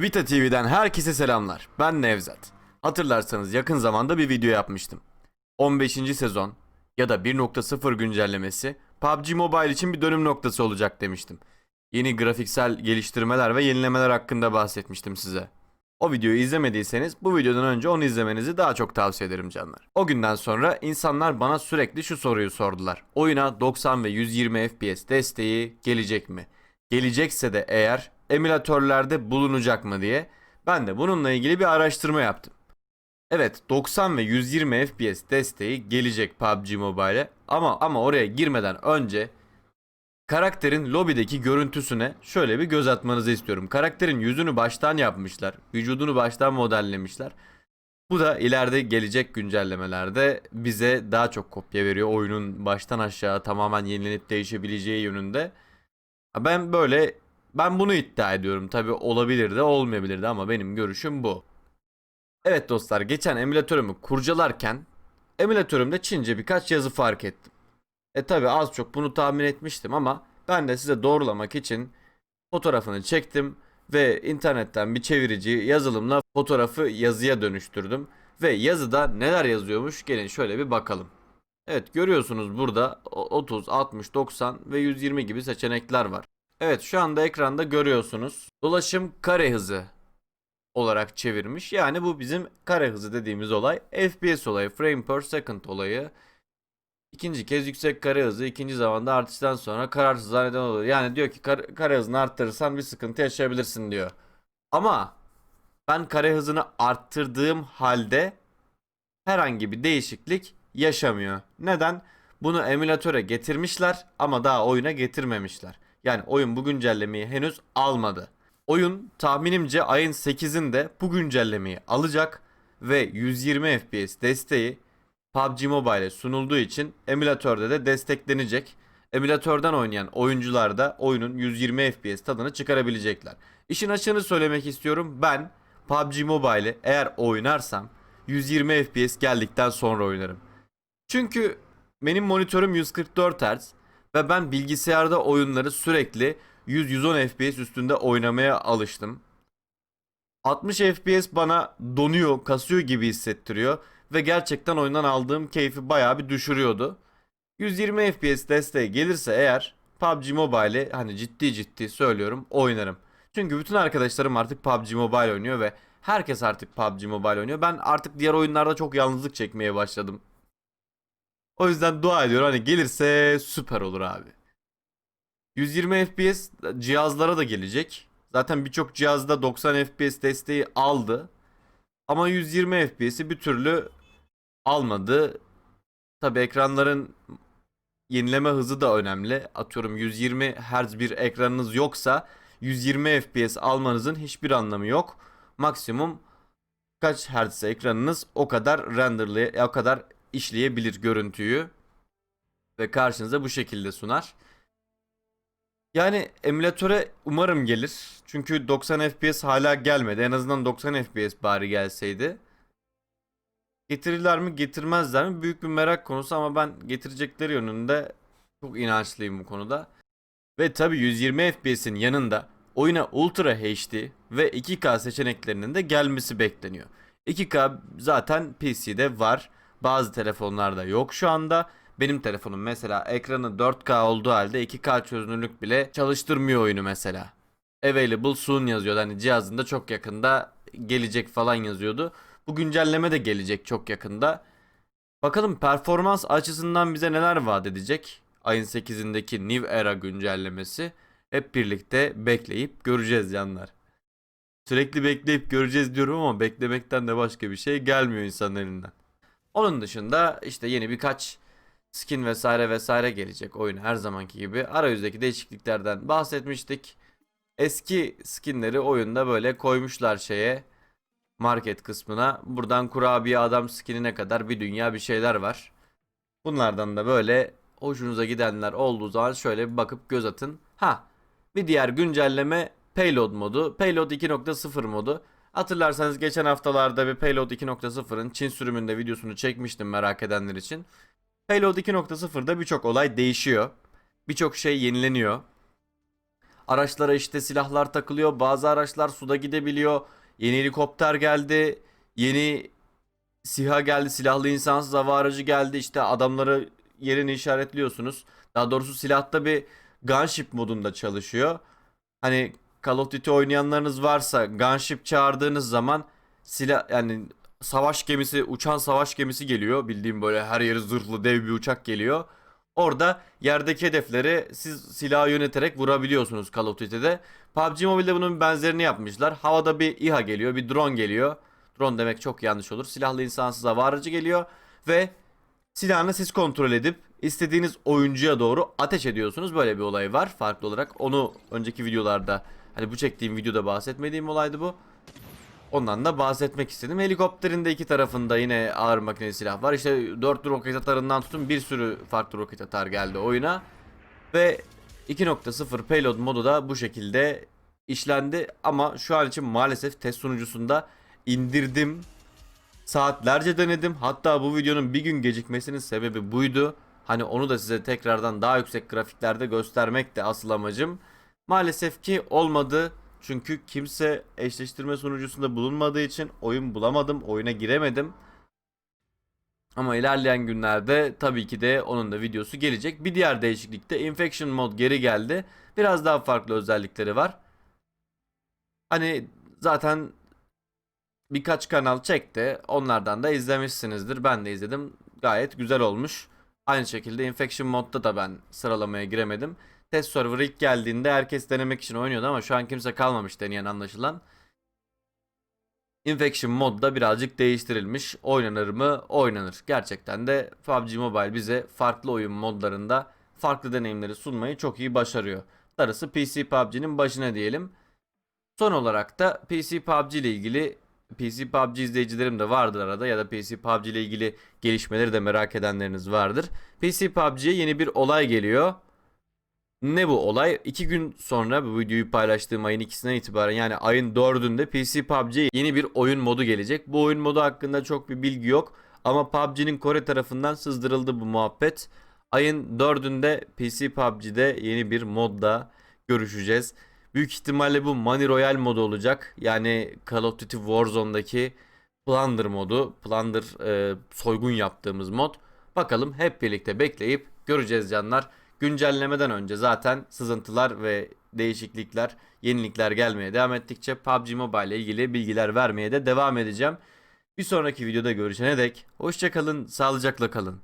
Vita TV'den herkese selamlar. Ben Nevzat. Hatırlarsanız yakın zamanda bir video yapmıştım. 15. sezon ya da 1.0 güncellemesi PUBG Mobile için bir dönüm noktası olacak demiştim. Yeni grafiksel geliştirmeler ve yenilemeler hakkında bahsetmiştim size. O videoyu izlemediyseniz bu videodan önce onu izlemenizi daha çok tavsiye ederim canlar. O günden sonra insanlar bana sürekli şu soruyu sordular. Oyuna 90 ve 120 FPS desteği gelecek mi? Gelecekse de eğer emülatörlerde bulunacak mı diye ben de bununla ilgili bir araştırma yaptım. Evet 90 ve 120 FPS desteği gelecek PUBG Mobile'e ama ama oraya girmeden önce karakterin lobideki görüntüsüne şöyle bir göz atmanızı istiyorum. Karakterin yüzünü baştan yapmışlar, vücudunu baştan modellemişler. Bu da ileride gelecek güncellemelerde bize daha çok kopya veriyor. Oyunun baştan aşağı tamamen yenilenip değişebileceği yönünde. Ben böyle ben bunu iddia ediyorum. Tabi olabilir de olmayabilir de ama benim görüşüm bu. Evet dostlar geçen emülatörümü kurcalarken emülatörümde Çince birkaç yazı fark ettim. E tabi az çok bunu tahmin etmiştim ama ben de size doğrulamak için fotoğrafını çektim ve internetten bir çevirici yazılımla fotoğrafı yazıya dönüştürdüm. Ve yazıda neler yazıyormuş gelin şöyle bir bakalım. Evet görüyorsunuz burada o- 30, 60, 90 ve 120 gibi seçenekler var. Evet şu anda ekranda görüyorsunuz. Dolaşım kare hızı olarak çevirmiş. Yani bu bizim kare hızı dediğimiz olay. FPS olayı, frame per second olayı. İkinci kez yüksek kare hızı, ikinci zamanda artıştan sonra kararsızlığa neden olur. Yani diyor ki kar- kare hızını arttırırsan bir sıkıntı yaşayabilirsin diyor. Ama ben kare hızını arttırdığım halde herhangi bir değişiklik yaşamıyor. Neden? Bunu emülatöre getirmişler ama daha oyuna getirmemişler. Yani oyun bu güncellemeyi henüz almadı. Oyun tahminimce ayın 8'inde bu güncellemeyi alacak ve 120 FPS desteği PUBG Mobile'e sunulduğu için emülatörde de desteklenecek. Emülatörden oynayan oyuncular da oyunun 120 FPS tadını çıkarabilecekler. İşin açığını söylemek istiyorum. Ben PUBG Mobile'i eğer oynarsam 120 FPS geldikten sonra oynarım. Çünkü benim monitörüm 144 Hz ve ben bilgisayarda oyunları sürekli 100-110 FPS üstünde oynamaya alıştım. 60 FPS bana donuyor, kasıyor gibi hissettiriyor ve gerçekten oyundan aldığım keyfi bayağı bir düşürüyordu. 120 FPS desteği gelirse eğer PUBG Mobile'i hani ciddi ciddi söylüyorum oynarım. Çünkü bütün arkadaşlarım artık PUBG Mobile oynuyor ve herkes artık PUBG Mobile oynuyor. Ben artık diğer oyunlarda çok yalnızlık çekmeye başladım. O yüzden dua ediyorum hani gelirse süper olur abi. 120 FPS cihazlara da gelecek. Zaten birçok cihazda 90 FPS desteği aldı. Ama 120 FPS'i bir türlü almadı. Tabi ekranların yenileme hızı da önemli. Atıyorum 120 Hz bir ekranınız yoksa 120 FPS almanızın hiçbir anlamı yok. Maksimum kaç Hz ekranınız o kadar renderlay o kadar işleyebilir görüntüyü ve karşınıza bu şekilde sunar. Yani emülatöre umarım gelir. Çünkü 90 FPS hala gelmedi. En azından 90 FPS bari gelseydi. Getirirler mi getirmezler mi büyük bir merak konusu ama ben getirecekleri yönünde çok inançlıyım bu konuda. Ve tabi 120 FPS'in yanında oyuna Ultra HD ve 2K seçeneklerinin de gelmesi bekleniyor. 2K zaten PC'de var. Bazı telefonlarda yok şu anda. Benim telefonum mesela ekranı 4K olduğu halde 2K çözünürlük bile çalıştırmıyor oyunu mesela. Available soon yazıyordu. Hani cihazında çok yakında gelecek falan yazıyordu. Bu güncelleme de gelecek çok yakında. Bakalım performans açısından bize neler vaat edecek? Ayın 8'indeki New Era güncellemesi. Hep birlikte bekleyip göreceğiz yanlar. Sürekli bekleyip göreceğiz diyorum ama beklemekten de başka bir şey gelmiyor insanın elinden. Onun dışında işte yeni birkaç skin vesaire vesaire gelecek oyun her zamanki gibi. Arayüzdeki değişikliklerden bahsetmiştik. Eski skinleri oyunda böyle koymuşlar şeye market kısmına. Buradan kurabiye adam skinine kadar bir dünya bir şeyler var. Bunlardan da böyle hoşunuza gidenler olduğu zaman şöyle bir bakıp göz atın. Ha bir diğer güncelleme Payload modu. Payload 2.0 modu. Hatırlarsanız geçen haftalarda bir Payload 2.0'ın Çin sürümünde videosunu çekmiştim merak edenler için. Payload 2.0'da birçok olay değişiyor. Birçok şey yenileniyor. Araçlara işte silahlar takılıyor. Bazı araçlar suda gidebiliyor. Yeni helikopter geldi. Yeni SİHA geldi. Silahlı insansız hava aracı geldi. İşte adamları yerini işaretliyorsunuz. Daha doğrusu silahta bir gunship modunda çalışıyor. Hani Call of Duty oynayanlarınız varsa gunship çağırdığınız zaman silah yani savaş gemisi uçan savaş gemisi geliyor. Bildiğim böyle her yeri zırhlı dev bir uçak geliyor. Orada yerdeki hedefleri siz silahı yöneterek vurabiliyorsunuz Call of Duty'de. PUBG Mobile'de bunun benzerini yapmışlar. Havada bir İHA geliyor, bir drone geliyor. Drone demek çok yanlış olur. Silahlı insansız hava aracı geliyor ve silahını siz kontrol edip istediğiniz oyuncuya doğru ateş ediyorsunuz. Böyle bir olay var farklı olarak. Onu önceki videolarda hani bu çektiğim videoda bahsetmediğim olaydı bu. Ondan da bahsetmek istedim. Helikopterin de iki tarafında yine ağır makineli silah var. İşte 4 roket atarından tutun bir sürü farklı roket atar geldi oyuna. Ve 2.0 payload modu da bu şekilde işlendi. Ama şu an için maalesef test sunucusunda indirdim. Saatlerce denedim. Hatta bu videonun bir gün gecikmesinin sebebi buydu. Hani onu da size tekrardan daha yüksek grafiklerde göstermek de asıl amacım. Maalesef ki olmadı. Çünkü kimse eşleştirme sunucusunda bulunmadığı için oyun bulamadım, oyuna giremedim. Ama ilerleyen günlerde tabii ki de onun da videosu gelecek. Bir diğer değişiklik de Infection Mod geri geldi. Biraz daha farklı özellikleri var. Hani zaten birkaç kanal çekti. Onlardan da izlemişsinizdir. Ben de izledim. Gayet güzel olmuş. Aynı şekilde Infection Mod'da da ben sıralamaya giremedim. Test server ilk geldiğinde herkes denemek için oynuyordu ama şu an kimse kalmamış deneyen anlaşılan. Infection modda birazcık değiştirilmiş. Oynanır mı? Oynanır. Gerçekten de PUBG Mobile bize farklı oyun modlarında farklı deneyimleri sunmayı çok iyi başarıyor. Darısı PC PUBG'nin başına diyelim. Son olarak da PC PUBG ile ilgili PC PUBG izleyicilerim de vardır arada ya da PC PUBG ile ilgili gelişmeleri de merak edenleriniz vardır. PC PUBG'ye yeni bir olay geliyor. Ne bu olay? İki gün sonra bu videoyu paylaştığım ayın ikisinden itibaren yani ayın dördünde PC PUBG'ye yeni bir oyun modu gelecek. Bu oyun modu hakkında çok bir bilgi yok. Ama PUBG'nin Kore tarafından sızdırıldı bu muhabbet. Ayın dördünde PC PUBG'de yeni bir modda görüşeceğiz. Büyük ihtimalle bu Money Royale modu olacak. Yani Call of Duty Warzone'daki Plunder modu. Plunder e, soygun yaptığımız mod. Bakalım hep birlikte bekleyip göreceğiz canlar. Güncellemeden önce zaten sızıntılar ve değişiklikler, yenilikler gelmeye devam ettikçe PUBG Mobile ile ilgili bilgiler vermeye de devam edeceğim. Bir sonraki videoda görüşene dek hoşçakalın, sağlıcakla kalın.